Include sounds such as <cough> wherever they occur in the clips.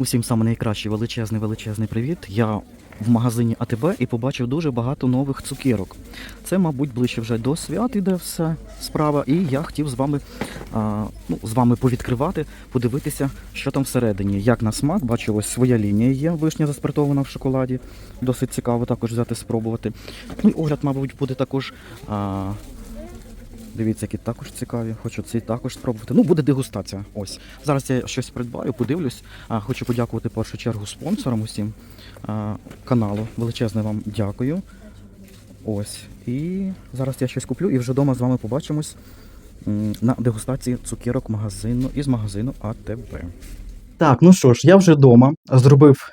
Усім саме найкращий величезний величезний привіт. Я в магазині АТБ і побачив дуже багато нових цукерок. Це, мабуть, ближче вже до свят іде все справа. І я хотів з вами, а, ну, з вами повідкривати, подивитися, що там всередині. Як на смак, бачу, ось своя лінія є, вишня заспиртована в шоколаді. Досить цікаво також взяти спробувати. Ну і огляд, мабуть, буде також. А, Дивіться, які також цікаві. Хочу ці також спробувати. Ну, буде дегустація. Ось. Зараз я щось придбаю, подивлюсь. А, хочу подякувати в першу чергу спонсорам усім а, каналу. Величезне вам дякую. Ось. І зараз я щось куплю і вже вдома з вами побачимось на дегустації цукерок магазину із магазину АТБ. Так, ну що ж, я вже вдома зробив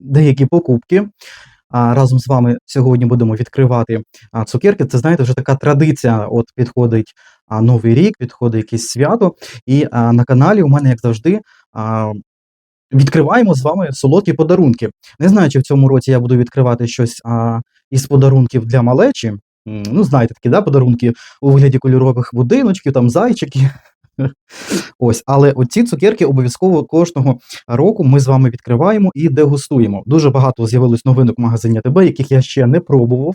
деякі покупки. Разом з вами сьогодні будемо відкривати цукерки. Це знаєте, вже така традиція. От підходить новий рік, підходить якесь свято. І на каналі у мене, як завжди, відкриваємо з вами солодкі подарунки. Не знаю, чи в цьому році я буду відкривати щось із подарунків для малечі. Ну, знаєте, такі да, подарунки у вигляді кольорових будиночків, там зайчики. Ось, але оці цукерки обов'язково кожного року ми з вами відкриваємо і дегустуємо. Дуже багато з'явилось новинок в магазині АТБ, яких я ще не пробував,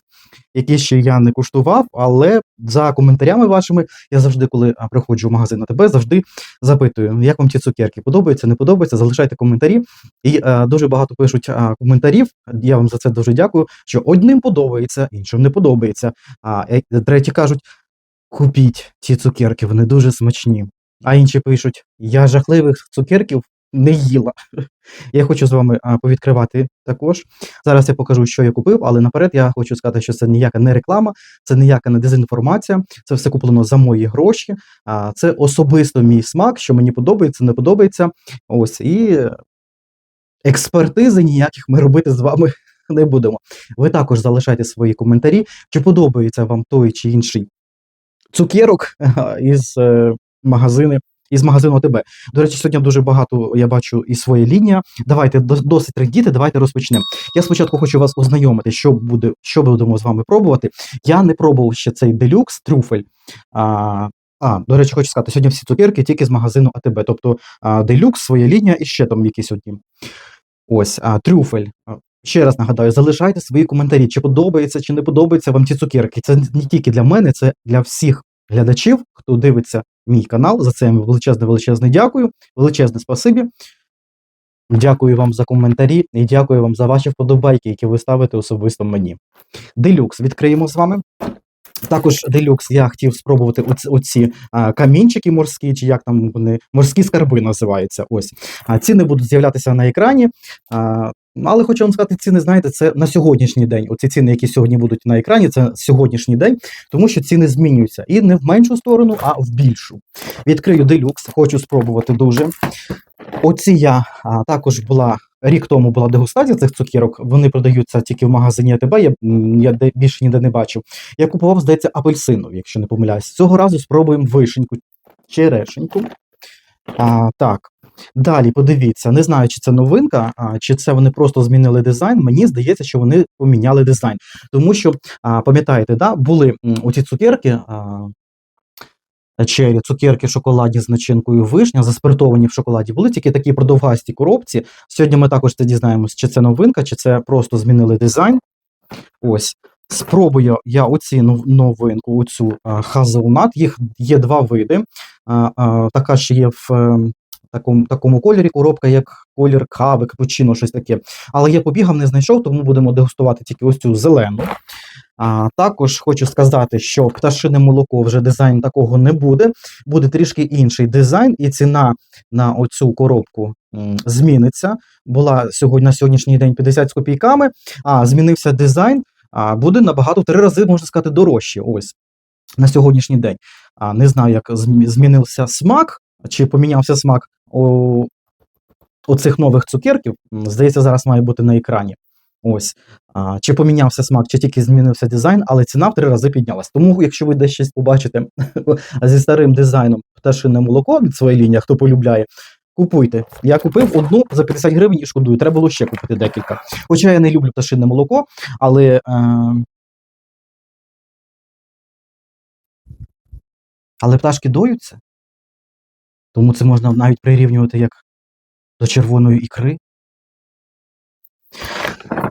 які ще я не куштував, але за коментарями вашими я завжди, коли приходжу в магазин АТБ, завжди запитую, як вам ці цукерки подобаються, не подобаються, залишайте коментарі. І е, дуже багато пишуть а, коментарів. Я вам за це дуже дякую. Що одним подобається, іншим не подобається. А е, треті кажуть: купіть ці цукерки, вони дуже смачні. А інші пишуть: я жахливих цукерків не їла. <laughs> Я хочу з вами повідкривати також. Зараз я покажу, що я купив, але наперед я хочу сказати, що це ніяка не реклама, це ніяка не дезінформація, це все куплено за мої гроші. Це особисто мій смак, що мені подобається, не подобається. Ось і експертизи ніяких ми робити з вами <laughs> не будемо. Ви також залишайте свої коментарі, чи подобається вам той чи інший цукерок <laughs> із е, магазини. Із магазину АТБ. До речі, сьогодні дуже багато я бачу і своя лінія. Давайте досить трендіти, давайте розпочнемо. Я спочатку хочу вас ознайомити, що буде, що будемо з вами пробувати. Я не пробував ще цей делюкс трюфель. А, а, до речі, хочу сказати, сьогодні всі цукерки тільки з магазину АТБ. Тобто а, делюкс, своя лінія і ще там якісь одні. Ось, а, трюфель. Ще раз нагадаю, залишайте свої коментарі, чи подобається, чи не подобається вам ці цукерки. Це не тільки для мене, це для всіх глядачів, хто дивиться мій канал. За це величезне, величезне дякую. Величезне спасибі. Дякую вам за коментарі і дякую вам за ваші вподобайки, які ви ставите особисто мені. Делюкс відкриємо з вами. Також делюкс я хотів спробувати оці, камінчики морські, чи як там вони морські скарби називаються. Ось а, ціни будуть з'являтися на екрані. А, але хочу вам сказати, ціни, знаєте, це на сьогоднішній день. Оці ціни, які сьогодні будуть на екрані, це сьогоднішній день, тому що ціни змінюються і не в меншу сторону, а в більшу. Відкрию делюкс, хочу спробувати дуже. Оці я а, також була. Рік тому була дегустація цих цукерок. Вони продаються тільки в магазині АТБ. Я, я більше ніде не бачив. Я купував, здається, апельсинові, якщо не помиляюсь. Цього разу спробуємо вишеньку, черешеньку. А, так. Далі подивіться, не знаю, чи це новинка, а, чи це вони просто змінили дизайн. Мені здається, що вони поміняли дизайн. Тому що, а, пам'ятаєте, да, були оці цукерки. А, Чері, цукерки шоколадні з начинкою вишня, заспиртовані в шоколаді, були тільки такі продовгасті коробці. Сьогодні ми також це дізнаємося, чи це новинка, чи це просто змінили дизайн. Ось. Спробую я оці новинку, оцю хазелнат. Їх є два види. А, а, така ще є в е, такому, такому кольорі коробка, як колір кави, капучино, щось таке. Але я побігав, не знайшов, тому будемо дегустувати тільки ось цю зелену. А, також хочу сказати, що пташине молоко вже дизайн такого не буде. Буде трішки інший дизайн, і ціна на оцю коробку зміниться. Була сьогодні на сьогоднішній день 50 з копійками, а змінився дизайн, буде набагато в три рази, можна сказати, дорожче. Ось на сьогоднішній день. А не знаю, як змінився смак, чи помінявся смак у оцих нових цукерків. Здається, зараз має бути на екрані. Ось. А, чи помінявся смак, чи тільки змінився дизайн, але ціна в три рази піднялась. Тому, якщо ви десь щось побачите <laughs> зі старим дизайном пташине молоко від своєї лінії, хто полюбляє, купуйте. Я купив одну за 50 гривень і шкодую. Треба було ще купити декілька. Хоча я не люблю пташине молоко, але. Е... Але пташки доються. Тому це можна навіть прирівнювати як до червоної ікри.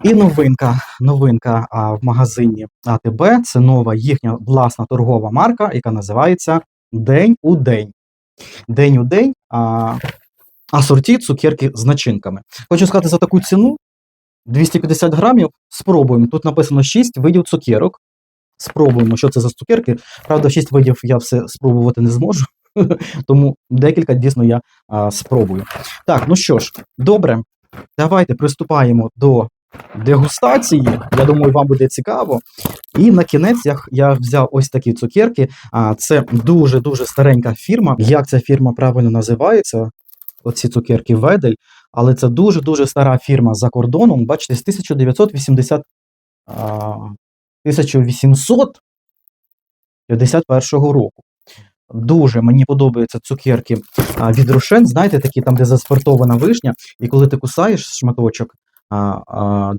І новинка, новинка а, в магазині АТБ це нова їхня власна торгова марка, яка називається День у день. День у день а, асорті цукерки з начинками. Хочу сказати, за таку ціну 250 грамів. Спробуємо. Тут написано 6 видів цукерок. Спробуємо, що це за цукерки. Правда, 6 видів я все спробувати не зможу. <laughs> Тому декілька дійсно я а, спробую. Так, ну що ж, добре, давайте приступаємо до дегустації. Я думаю, вам буде цікаво. І на кінець я, я взяв ось такі цукерки. А це дуже-дуже старенька фірма. Як ця фірма правильно називається? Оці цукерки Ведель, але це дуже-дуже стара фірма за кордоном. Бачите, з 1980, 1851 року. Дуже мені подобаються цукерки від Рошен, знаєте, такі там, де заспиртована вишня, і коли ти кусаєш шматочок,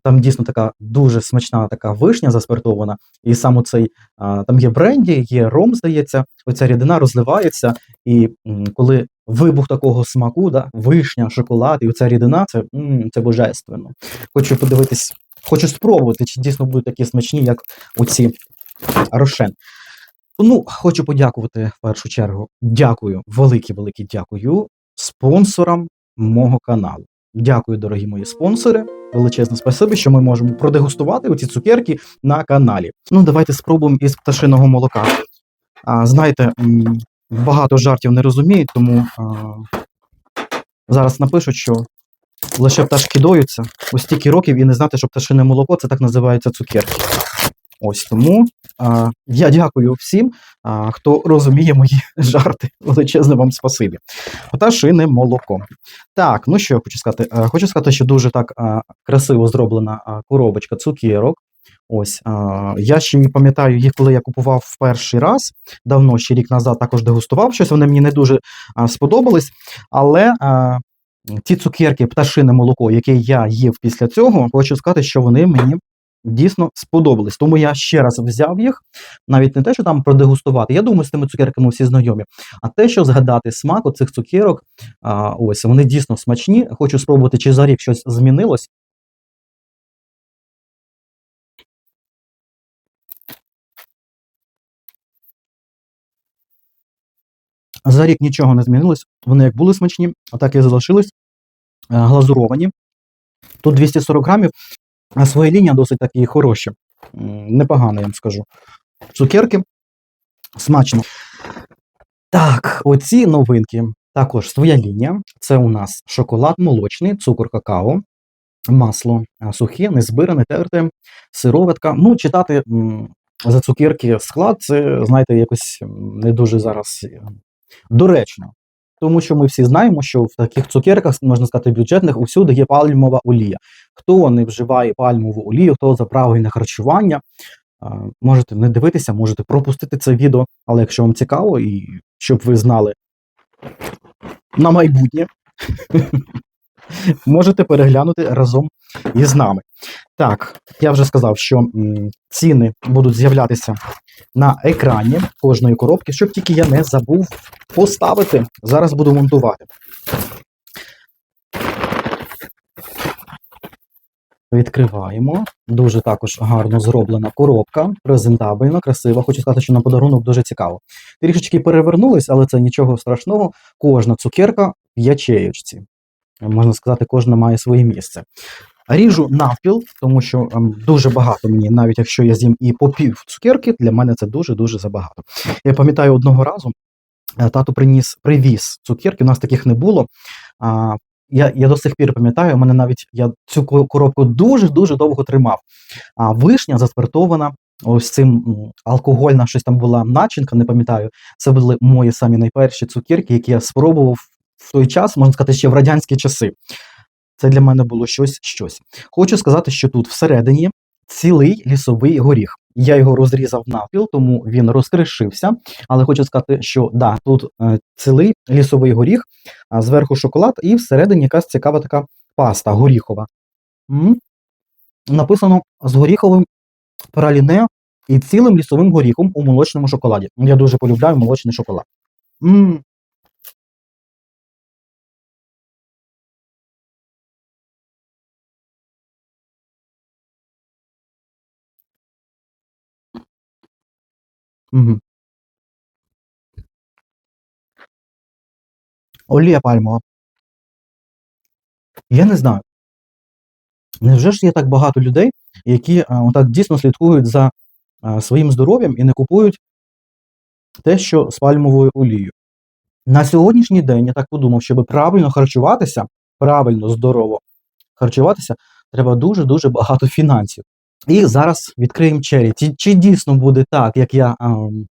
там дійсно така дуже смачна така вишня заспиртована, і саме цей а, там є бренді, є ром, здається, оця рідина розливається, і коли вибух такого смаку, да, вишня, шоколад, і оця рідина, це, м, це божественно. Хочу подивитись, хочу спробувати, чи дійсно будуть такі смачні, як оці Рошен. Ну, хочу подякувати в першу чергу. Дякую, велике, велике дякую спонсорам мого каналу. Дякую, дорогі мої спонсори. Величезне спасибі, що ми можемо продегустувати оці цукерки на каналі. Ну, давайте спробуємо із пташиного молока. А, знаєте, багато жартів не розуміють, тому а, зараз напишуть, що лише пташки доються ось стільки років і не знати, що пташине молоко це так називаються цукерки. Ось тому а, я дякую всім, а, хто розуміє мої <laughs> жарти. Величезне вам спасибі. Пташине молоко. Так, ну що я хочу сказати? Е, Хочу сказати, що дуже так а, красиво зроблена а, коробочка цукерок. Ось я ще не пам'ятаю їх, коли я купував в перший раз, давно ще рік назад також дегустував щось. Вони мені не дуже сподобались. Але ці цукерки, пташине молоко, яке я їв після цього, хочу сказати, що вони мені дійсно сподобались. Тому я ще раз взяв їх, навіть не те, що там продегустувати. Я думаю, з тими цукерками всі знайомі. А те, що згадати смак оцих цукерок, а, ось вони дійсно смачні. Хочу спробувати, чи за рік щось змінилось. За рік нічого не змінилось. Вони як були смачні, а так і залишились. Е, Глазуровані. Тут 240 грамів, а своя лінія досить такі хороші. Непогано, я вам скажу. Цукерки смачно. Так, оці новинки. Також своя лінія. Це у нас шоколад молочний, цукор какао, масло сухе, незбиране, терте, сироватка. Ну, читати за цукерки склад, це, знаєте, якось не дуже зараз е, доречно. Тому що ми всі знаємо, що в таких цукерках, можна сказати, бюджетних усюди є пальмова олія. Хто не вживає пальмову олію, хто за правильне харчування, можете не дивитися, можете пропустити це відео, але якщо вам цікаво, і щоб ви знали на майбутнє, <laughs> можете переглянути разом із нами. Так, я вже сказав, що ціни будуть з'являтися на екрані кожної коробки, щоб тільки я не забув поставити. Зараз буду монтувати. Відкриваємо. Дуже також гарно зроблена коробка, презентабельна, красива. Хочу сказати, що на подарунок дуже цікаво. Трішечки перевернулись, але це нічого страшного. Кожна цукерка в ячеєчці. Можна сказати, кожна має своє місце. Ріжу навпіл, тому що ем, дуже багато мені, навіть якщо я з'їм і по пів цукерки, для мене це дуже-дуже забагато. Я пам'ятаю одного разу, е, тато приніс, привіз цукерки, у нас таких не було. А, я, я до сих пір пам'ятаю, у мене навіть я цю коробку дуже-дуже довго тримав. А вишня заспиртована, ось цим алкогольна щось там була начинка, не пам'ятаю. Це були мої самі найперші цукерки, які я спробував в той час, можна сказати, ще в радянські часи. Це для мене було щось щось. Хочу сказати, що тут всередині цілий лісовий горіх. Я його розрізав навпіл, тому він розкришився. Але хочу сказати, що да, тут е, цілий лісовий горіх, а зверху шоколад, і всередині якась цікава така паста горіхова. М. Написано з горіховим праліне і цілим лісовим горіхом у молочному шоколаді. Я дуже полюбляю молочний шоколад. М. Угу. Олія пальмова. Я не знаю. Невже ж є так багато людей, які а, отак дійсно слідкують за а, своїм здоров'ям і не купують те, що з пальмовою олією? На сьогоднішній день я так подумав, щоб правильно харчуватися, правильно, здорово харчуватися, треба дуже-дуже багато фінансів. І зараз відкриємо чері. Чи, чи дійсно буде так, як я ам,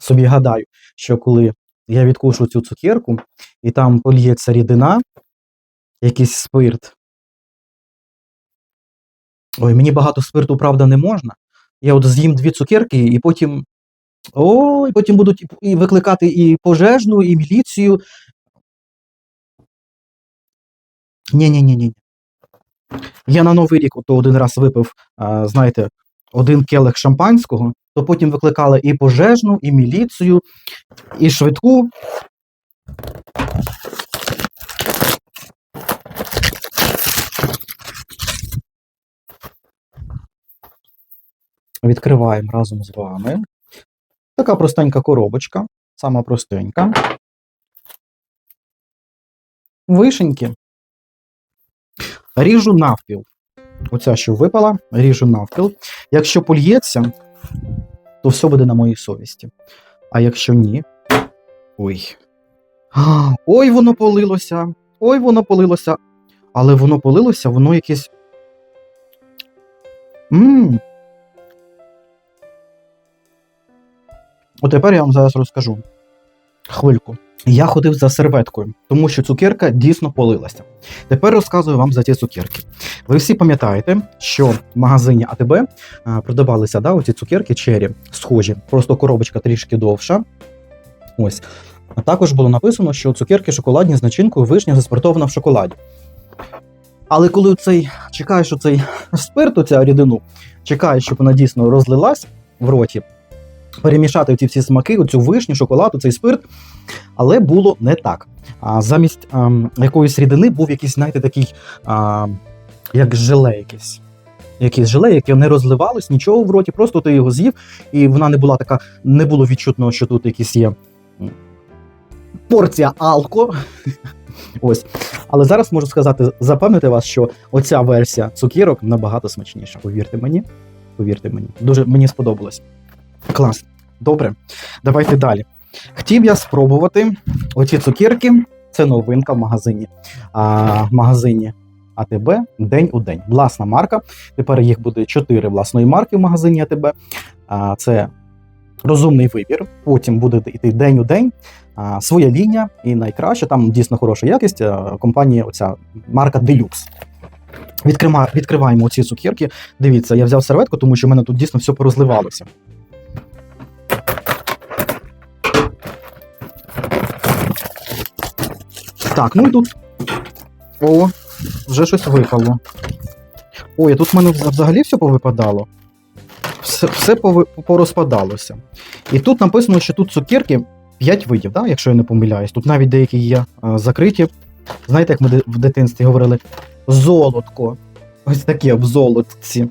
собі гадаю, що коли я відкушу цю цукерку, і там польється рідина, якийсь спирт. Ой, мені багато спирту, правда, не можна. Я от з'їм дві цукерки, і потім. Ой, потім будуть і- викликати і пожежну, і міліцію. Ні-ні-ні-ні. Я на Новий рік ото один раз випив, знаєте, один келих шампанського, то потім викликали і пожежну, і міліцію, і швидку. Відкриваємо разом з вами. Така простенька коробочка, сама простенька. Вишеньки. Ріжу навпіл. Оця, що випала, ріжу навпіл. Якщо польється, то все буде на моїй совісті. А якщо ні. Ой. Ой, воно полилося. Ой, воно полилося. Але воно полилося, воно якесь. Мм. От тепер я вам зараз розкажу. Хвильку. Я ходив за серветкою, тому що цукерка дійсно полилася. Тепер розказую вам за ті цукерки. Ви всі пам'ятаєте, що в магазині АТБ е, продавалися да, оці цукерки чері схожі, просто коробочка трішки довша. Ось. А також було написано, що цукерки шоколадні з начинкою вишня заспиртована в шоколаді. Але коли цей чекаєш оцей спирт, оця рідину, чекаєш, щоб вона дійсно розлилась в роті, перемішати ці всі смаки, оцю вишню, шоколад, цей спирт. Але було не так. А замість ем, якоїсь рідини був якийсь, знаєте, такий, а, як желе якесь. Якесь желе, яке не розливалось, нічого в роті, просто ти його з'їв, і вона не була така, не було відчутно, що тут якісь є порція алко. <laughs> Ось. Але зараз можу сказати, запевнити вас, що оця версія цукірок набагато смачніша. Повірте мені. Повірте мені. Дуже мені сподобалось. Клас. Добре. Давайте далі. Хотів я спробувати оці цукерки. Це новинка в магазині. А, в магазині АТБ день у день. Власна марка. Тепер їх буде 4 власної марки в магазині АТБ. А, це розумний вибір. Потім буде йти день у день. А, своя лінія і найкраще, там дійсно хороша якість. а, Компанія, оця марка Deluxe. Відкрима, відкриваємо ці цукерки. Дивіться, я взяв серветку, тому що в мене тут дійсно все порозливалося. Так, ну і тут. О, вже щось випало. Ой, а тут в мене взагалі все повипадало. Все, все порозпадалося. І тут написано, що тут цукерки 5 видів, да? якщо я не помиляюсь. Тут навіть деякі є е, закриті. Знаєте, як ми в дитинстві говорили? Золотко. Ось таке в золотці.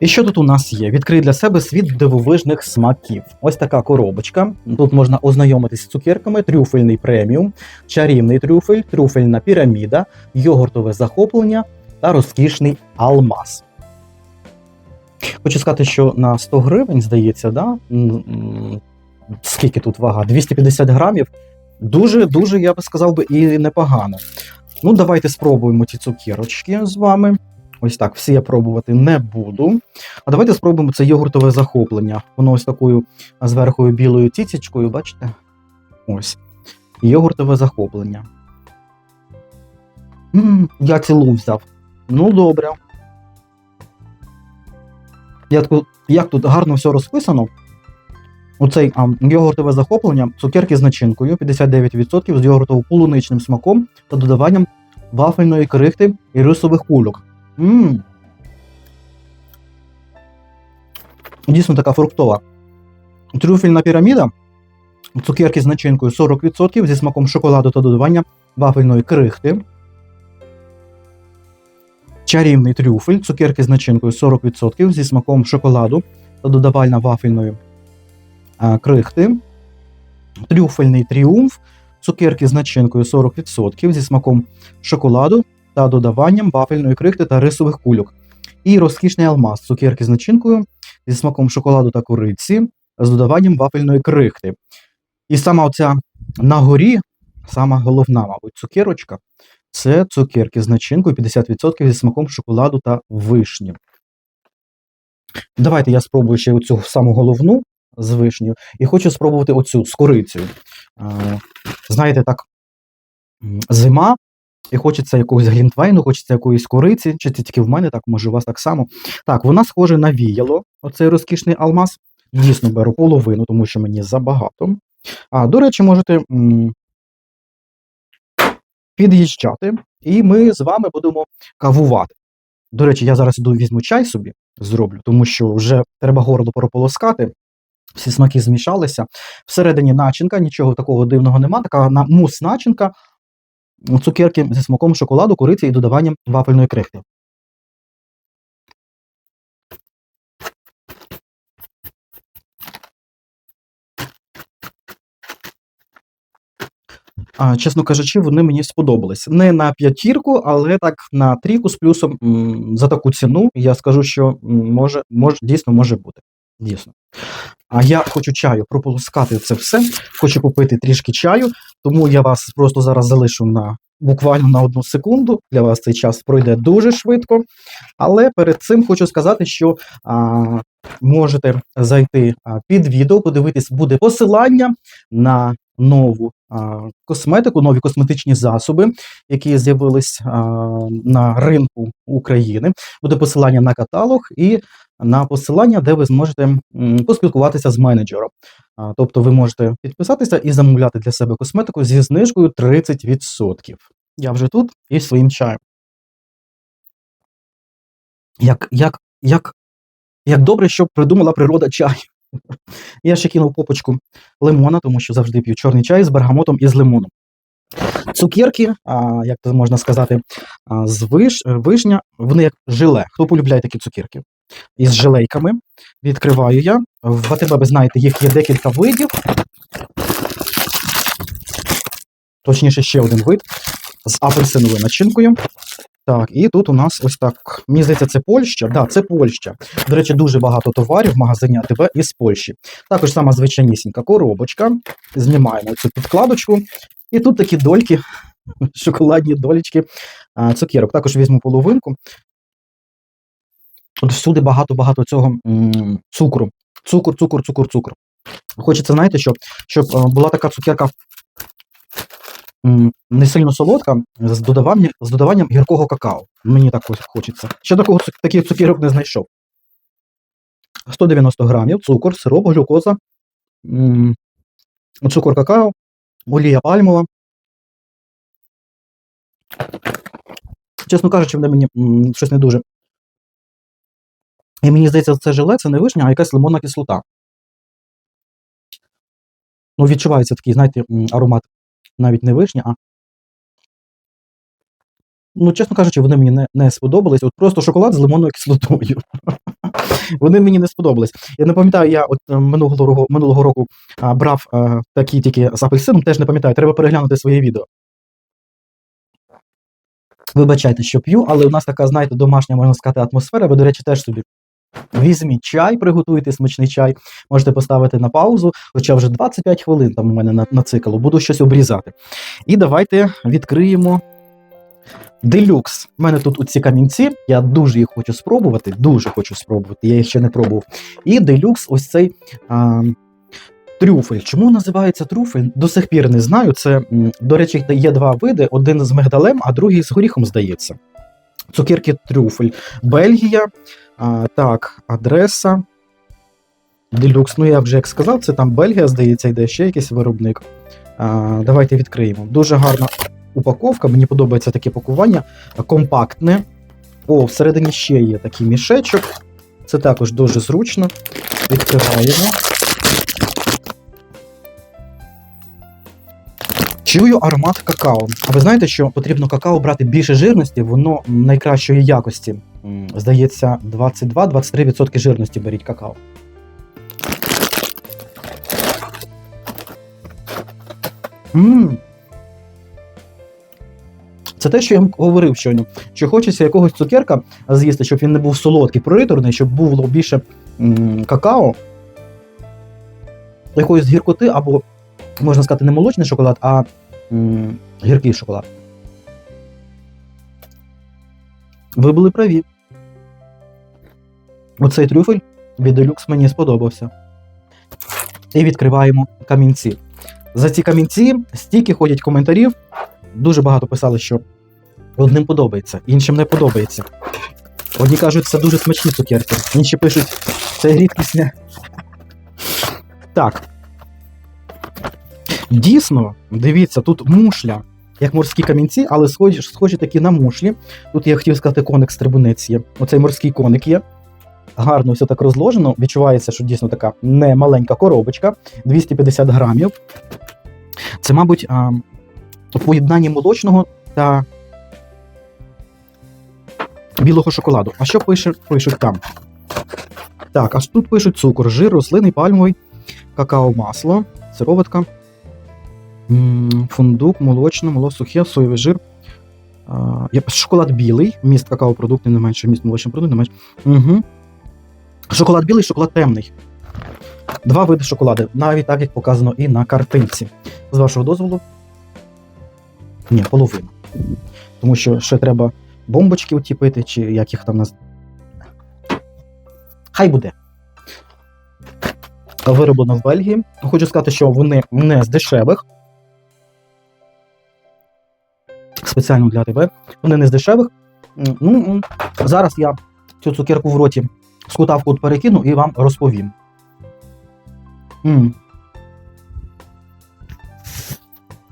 І що тут у нас є? Відкрий для себе світ дивовижних смаків. Ось така коробочка. Тут можна ознайомитись з цукерками, трюфельний преміум, чарівний трюфель, трюфельна піраміда, йогуртове захоплення та розкішний алмаз. Хочу сказати, що на 100 гривень, здається, да? скільки тут вага? 250 грамів. Дуже, дуже, я би сказав би, і непогано. Ну, давайте спробуємо ці цукерочки з вами. Ось так, всі я пробувати не буду. А давайте спробуємо це йогуртове захоплення. Воно ось такою зверху білою тіцічкою, бачите? Ось. Йогуртове захоплення. м я цілу взяв. Ну, добре. Як тут, як тут гарно все розписано. Оцей а, йогуртове захоплення, цукерки з начинкою 59% з йогуртово-полуничним смаком та додаванням вафельної крихти і рисових кульок. Мм. Дійсно така фруктова. Трюфельна піраміда. Цукерки з начинкою 40% зі смаком шоколаду та додаванням вафельної крихти. Чарівний трюфель. Цукерки з начинкою 40% зі смаком шоколаду та додавання вафельної а, крихти, трюфельний тріумф, цукерки з начинкою 40% зі смаком шоколаду та додаванням вафельної крихти та рисових кульок. І розкішний алмаз, цукерки з начинкою зі смаком шоколаду та кориці з додаванням вафельної крихти. І сама оця на горі, сама головна, мабуть, цукерочка це цукерки з начинкою 50% зі смаком шоколаду та вишні. Давайте я спробую ще оцю саму головну з вишню, і хочу спробувати оцю з корицею. Е, Знаєте, так, зима, і хочеться якогось глінтвейну, хочеться якоїсь кориці, чи це тільки в мене, так, може, у вас так само. Так, вона схоже на віяло, оцей розкішний алмаз. Дійсно, беру половину, тому що мені забагато. А, до речі, можете м, під'їжджати, і ми з вами будемо кавувати. До речі, я зараз іду візьму чай собі, зроблю, тому що вже треба горло прополоскати. Всі смаки змішалися. Всередині начинка, нічого такого дивного нема. Така на- мус начинка, цукерки зі смаком шоколаду, кориці і додаванням вафельної крихти. А, чесно кажучи, вони мені сподобались. Не на п'ятірку, але так на трійку з плюсом за таку ціну. Я скажу, що може, може, дійсно може бути. Дійсно. А я хочу чаю прополоскати це все. Хочу попити трішки чаю, тому я вас просто зараз залишу на буквально на одну секунду. Для вас цей час пройде дуже швидко. Але перед цим хочу сказати, що а, можете зайти під відео, подивитись, буде посилання на нову а, косметику, нові косметичні засоби, які з'явились на ринку України. Буде посилання на каталог і на посилання, де ви зможете поспілкуватися з менеджером. Тобто ви можете підписатися і замовляти для себе косметику зі знижкою 30%. Я вже тут і своїм чаєм. Як, як, як, як добре, що придумала природа чай. <laughs> Я ще кинув попочку лимона, тому що завжди п'ю чорний чай з бергамотом і з лимоном. Цукерки, а, як можна сказати, з виш, вишня, вони як желе. Хто полюбляє такі цукерки? Із желейками. Відкриваю я. В АТБ, ви знаєте, їх є декілька видів. Точніше, ще один вид з апельсиновою начинкою. Так, і тут у нас ось так. Мені здається, це Польща. Да, це Польща. До речі, дуже багато товарів в магазині АТБ із Польщі. Також сама звичайнісінька коробочка. Знімаємо цю підкладочку. І тут такі дольки, <laughs> шоколадні долічки цукерок. Також візьму половинку. Тут всюди багато-багато цього м, цукру. Цукор, цукор, цукор, цукор. Хочеться, знаєте, щоб, щоб е, була така цукерка м, не сильно солодка, з додаванням, з додаванням гіркого какао. Мені так хочеться. Ще такого, таких цукерок не знайшов. 190 грамів, цукор, сироп, глюкоза, м, цукор какао, олія пальмова. Чесно кажучи, вони мені м, щось не дуже. І мені здається, це желе, це не вишня, а якась лимонна кислота. Ну, відчувається такий, знаєте, аромат навіть не вишня, а. Ну, чесно кажучи, вони мені не, не сподобались. От просто шоколад з лимонною кислотою. <laughs> Вони мені не сподобались. Я не пам'ятаю, я от е, минулого минулого року а, брав а, такі тільки з апельсином, теж не пам'ятаю, треба переглянути своє відео. Вибачайте, що п'ю, але у нас така, знаєте, домашня, можна сказати, атмосфера. Ви, до речі, теж собі візьміть чай, приготуйте смачний чай, можете поставити на паузу, хоча вже 25 хвилин там у мене на, на циклу, буду щось обрізати. І давайте відкриємо делюкс. У мене тут ці камінці, я дуже їх хочу спробувати, дуже хочу спробувати, я їх ще не пробував. І делюкс, ось цей. А, Трюфель. Чому називається трюфель? До сих пір не знаю. Це, до речі, є два види: один з мигдалем, а другий з горіхом, здається. Цукерки трюфель. Бельгія. А, так, адреса. Делюкс. Ну, я вже як сказав, це там Бельгія, здається, йде ще якийсь виробник. А, давайте відкриємо. Дуже гарна упаковка, мені подобається таке пакування. Компактне. О, всередині ще є такий мішечок. Це також дуже зручно. Відкриваємо. Чую аромат какао. А ви знаєте, що потрібно какао брати більше жирності, воно найкращої якості. Здається, 22-23% жирності беріть какао. М. Це те, що я вам говорив щойно. Що хочеться якогось цукерка з'їсти, щоб він не був солодкий, приторний, щоб було більше м, какао, якоїсь гіркоти, або, можна сказати, не молочний шоколад, а м, гіркий шоколад. Ви були праві. Оцей трюфель від Deluxe мені сподобався. І відкриваємо камінці. За ці камінці стільки ходять коментарів. Дуже багато писали, що одним подобається, іншим не подобається. Одні кажуть, це дуже смачні цукерки, інші пишуть, це рідкісне. Так. Дійсно, дивіться, тут мушля, як морські камінці, але схожі, схожі такі на мушлі. Тут я хотів сказати, коник стрибунець є. Оцей морський коник є. Гарно все так розложено. Відчувається, що дійсно така не маленька коробочка, 250 грамів. Це, мабуть, у поєднанні молочного та білого шоколаду. А що пише, пишуть там? Так, аж тут пишуть цукор, жир, рослинний, пальмовий, какао-масло, сироватка, фундук, молочне, моло сухе, соєвий жир. Шоколад білий, міст какао-продукти не менше, міст молочних продуктів не менше. Угу. Шоколад білий, шоколад темний. Два види шоколаду, навіть так, як показано і на картинці. З вашого дозволу. Ні, половина. Тому що ще треба бомбочки утіпити, чи як їх там нас. Хай буде. Вироблено в Бельгії. Хочу сказати, що вони не з дешевих. Спеціально для тебе. Вони не з дешевих. Ну, зараз я цю цукерку в роті з кута перекину і вам розповім. М.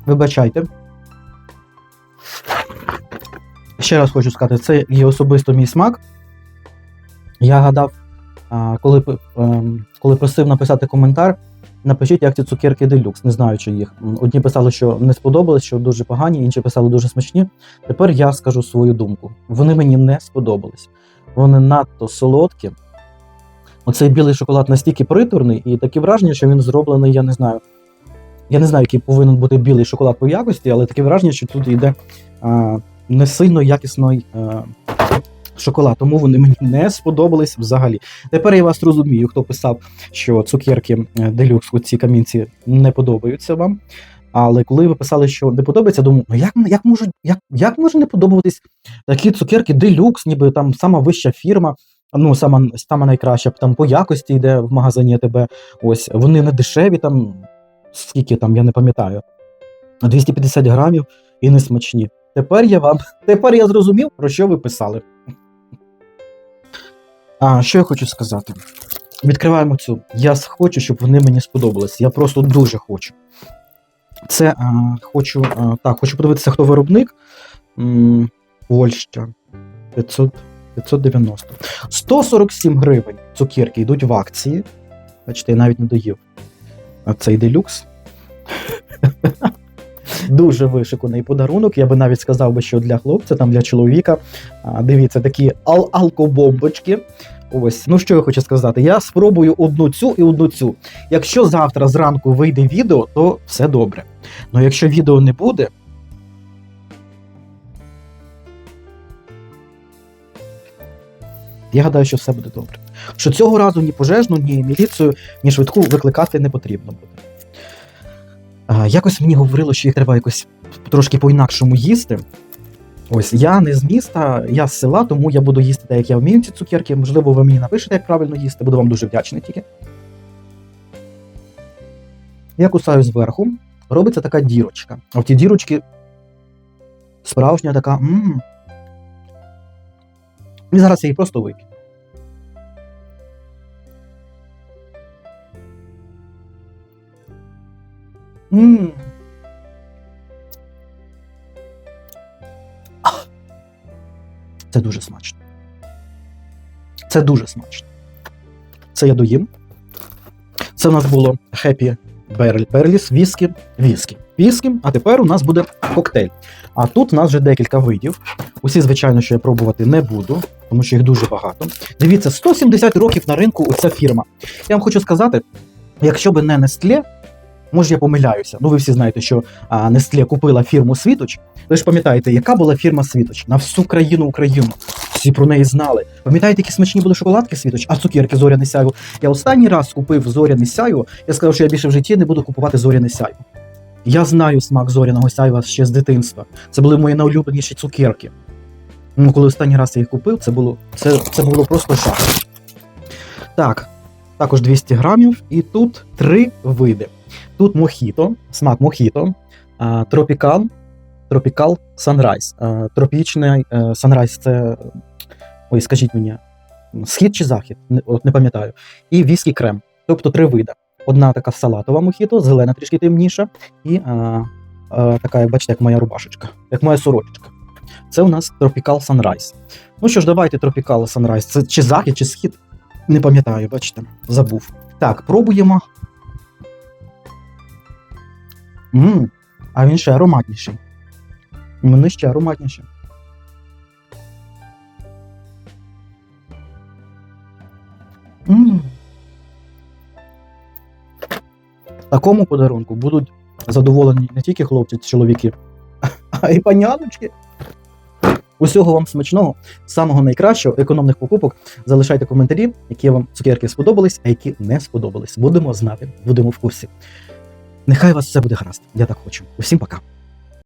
Вибачайте. Ще раз хочу сказати, це є особисто мій смак. Я гадав, коли, ем, коли просив написати коментар, напишіть, як ці цукерки делюкс, не знаю, чи їх. Одні писали, що не сподобались, що дуже погані, інші писали дуже смачні. Тепер я скажу свою думку. Вони мені не сподобались. Вони надто солодкі. Оцей білий шоколад настільки приторний, і таке враження, що він зроблений, я не знаю. Я не знаю, який повинен бути білий шоколад по якості, але таке враження, що тут йде а, не сильно якісний а, шоколад. Тому вони мені не сподобались взагалі. Тепер я вас розумію, хто писав, що цукерки е, делюкс у ці камінці не подобаються вам. Але коли ви писали, що не подобається, думаю, ну як, як, можуть, як, як може не подобатись такі цукерки делюкс, ніби там сама вища фірма, ну, сама, сама найкраща там по якості йде в магазині тебе. Ось вони не дешеві, там скільки там, я не пам'ятаю. 250 грамів і не смачні. Тепер я вам <laughs> тепер я зрозумів, про що ви писали. А що я хочу сказати? Відкриваємо цю. Я хочу, щоб вони мені сподобались. Я просто дуже хочу. Це а, хочу. А, так, хочу подивитися, хто виробник. Польща. 500, 590. 147 гривень цукерки йдуть в акції. Бачите, я навіть не доїв. Цей делюкс. <laughs> Дуже вишиканий подарунок. Я би навіть сказав би, що для хлопця, там для чоловіка. Дивіться, такі ал- алкобомбочки. Ось, ну що я хочу сказати. Я спробую одну цю і одну цю. Якщо завтра зранку вийде відео, то все добре. Ну якщо відео не буде. Я гадаю, що все буде добре. Що цього разу ні пожежну, ні міліцію, ні швидку викликати не потрібно буде. А, якось мені говорило, що їх треба якось трошки по-інакшому їсти. Ось я не з міста, я з села, тому я буду їсти так, як я вмію ці цукерки. Можливо, ви мені напишете, як правильно їсти, буду вам дуже вдячний тільки. Я кусаю зверху, робиться така дірочка. А в ті дірочки справжня така. м І зараз я її просто вип'ю. М. Це дуже смачно. Це дуже смачно. Це я доїм. Це в нас було Happy Берліс, віскі, віскі. Віскі, а тепер у нас буде коктейль. А тут у нас вже декілька видів. Усі, звичайно, що я пробувати не буду, тому що їх дуже багато. Дивіться, 170 років на ринку оця фірма. Я вам хочу сказати, якщо би не Nestlé, Може, я помиляюся. Ну, ви всі знаєте, що а, Nestle купила фірму Світоч. Ви ж пам'ятаєте, яка була фірма Світоч на всю країну Україну. Всі про неї знали. Пам'ятаєте, які смачні були шоколадки Світоч, а цукерки зоряне сяйво. Я останній раз купив зоряне сяйво. Я сказав, що я більше в житті не буду купувати зоряне сяйво. Я знаю смак зоряного сяйва ще з дитинства. Це були мої найулюбленіші цукерки. Ну, коли останній раз я їх купив, це було, це, це було просто шах. Так, також 200 грамів, і тут три види. Тут мохіто, смак мохіто, тропікал, тропікал санрайз. Тропічний е, санрайз це. Ой, скажіть мені, схід чи захід? От не пам'ятаю. І віскі крем. Тобто три види. Одна така салатова мохіто, зелена трішки темніша, і а, а, така, як бачите, як моя рубашечка, як моя сорочечка. Це у нас Tropical Sunrise. Ну що ж, давайте Tropical Sunrise. Це чи захід, чи схід? Не пам'ятаю, бачите, забув. Так, пробуємо. Мм, а він ще ароматніший. Вони ще ароматніші. Мм. Такому подарунку будуть задоволені не тільки хлопці, чоловіки, <laughs> а й паняночки. Усього вам смачного, самого найкращого, економних покупок. Залишайте коментарі, які вам цукерки сподобались, а які не сподобались. Будемо знати, будемо в курсі. Нехай вас все буде гаразд. Я так хочу. Усім пока.